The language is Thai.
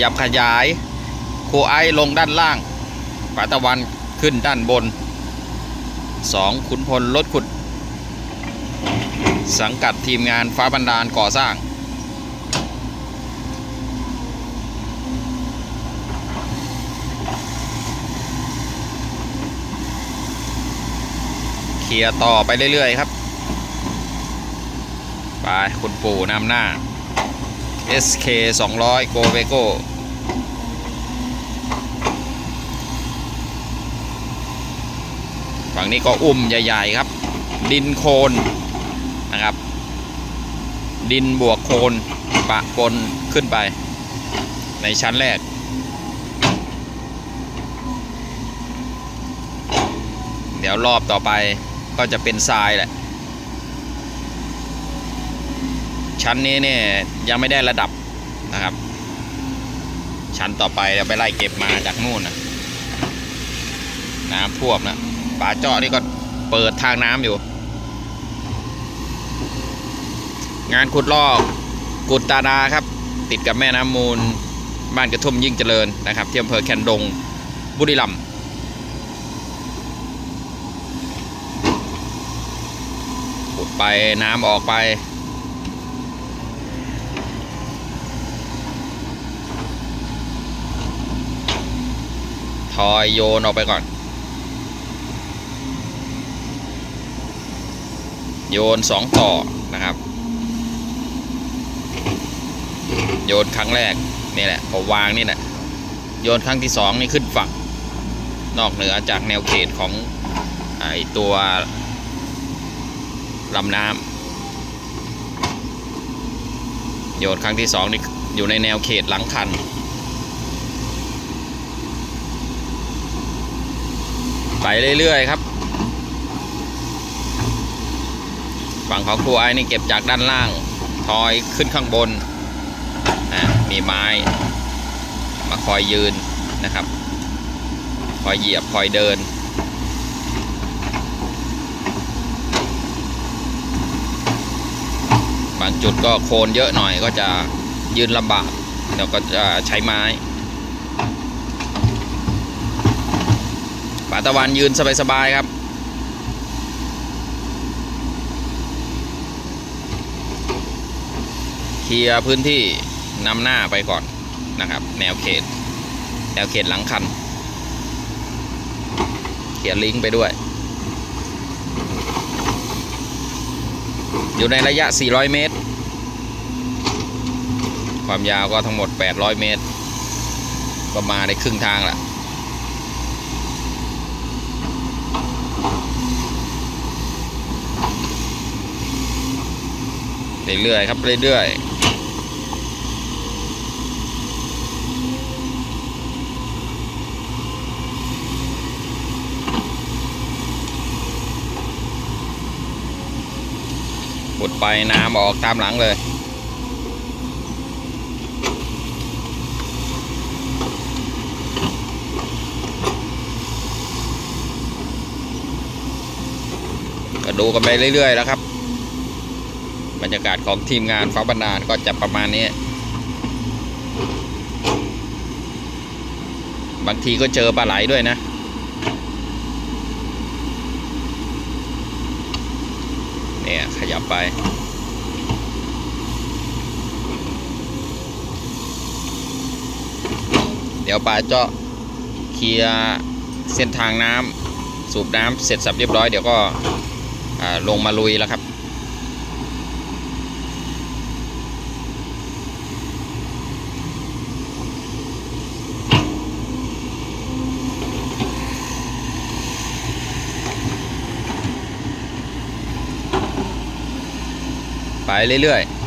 ยับขยาย โคไอลงด้านล่างปาตะวันขึ้นด้านบนสองขุนพลรถขุด สังกัดทีมงานฟ้าบันดาลก่อสร้างเคลียร์ต่อไปเรื่อย ๆ ครับ ไป คุณปู่นำหน้า SK 200 Go v e g o ฝั่งนี้ก็อุ้มใหญ่ ๆ ครับ ดินโคลนนะครับ ดินบวกโคลนปะปนขึ้นไป ในชั้นแรกเดี๋ยวรอบต่อไปก็จะเป็นทรายแหละ ชั้นนี้เนี่ยยังไม่ได้ระดับนะครับ ชั้นต่อไปเดี๋ยวไปไล่เก็บมาจากนู่นนะน้ำท่วมนะป่าเจาะนี่ก็เปิดทางน้ำอยู่ งานขุดลอกกุดตาดาครับ ติดกับแม่น้ำมูล บ้านกระทุ่มยิ่งเจริญนะครับที่อำเภอแคนดงบุรีรัมย์ขุดไปน้ำออกไป อยโยนออกไปก่อน โยนสองต่อนะครับ โยนครั้งแรกนี่แหละพอวางนี่แหละโยนครั้งที่สองนี่ขึ้นฝั่ง นอกเหนือจากแนวเขตของไอตัวลำน้ำโยนครั้งที่สองนี่อยู่ในแนวเขตหลังคัน ไปเรื่อยๆครับ ฝั่งของครูไอ้นี่เก็บจากด้านล่าง ทอยขึ้นข้างบนนะมีไม้ มาคอยยืนนะครับ คอยเหยียบคอยเดินบางจุดก็โคลนเยอะหน่อยก็จะยืนลำบากเดี๋ยวก็จะใช้ไม้ ป่าตะวันยืนสบายๆครับ เคลียร์พื้นที่นำหน้าไปก่อนนะครับ แนวเขต แนวเขตหลังคัน เขียนลิงก์ไปด้วย อยู่ในระยะ 400 เมตร ความยาวก็ทั้งหมด 800 เมตร ก็มาได้ครึ่งทางละ เรื่อยๆครับเรื่อยๆบุดไปน้ำออกตามหลังเลยก็ดูกันไปเรื่อยๆแล้วครับ บรรยากาศของทีมงานฟ้าบรรดาลก็จะประมาณนี้ บางทีก็เจอปลาไหลด้วยนะ เนี่ยขยับไปเดี๋ยวปลาเจาะเคลียเส้นทางน้ำสูบน้ำเสร็จสับเรียบร้อยเดี๋ยวก็ลงมาลุยแล้วครับ เรื่อยๆ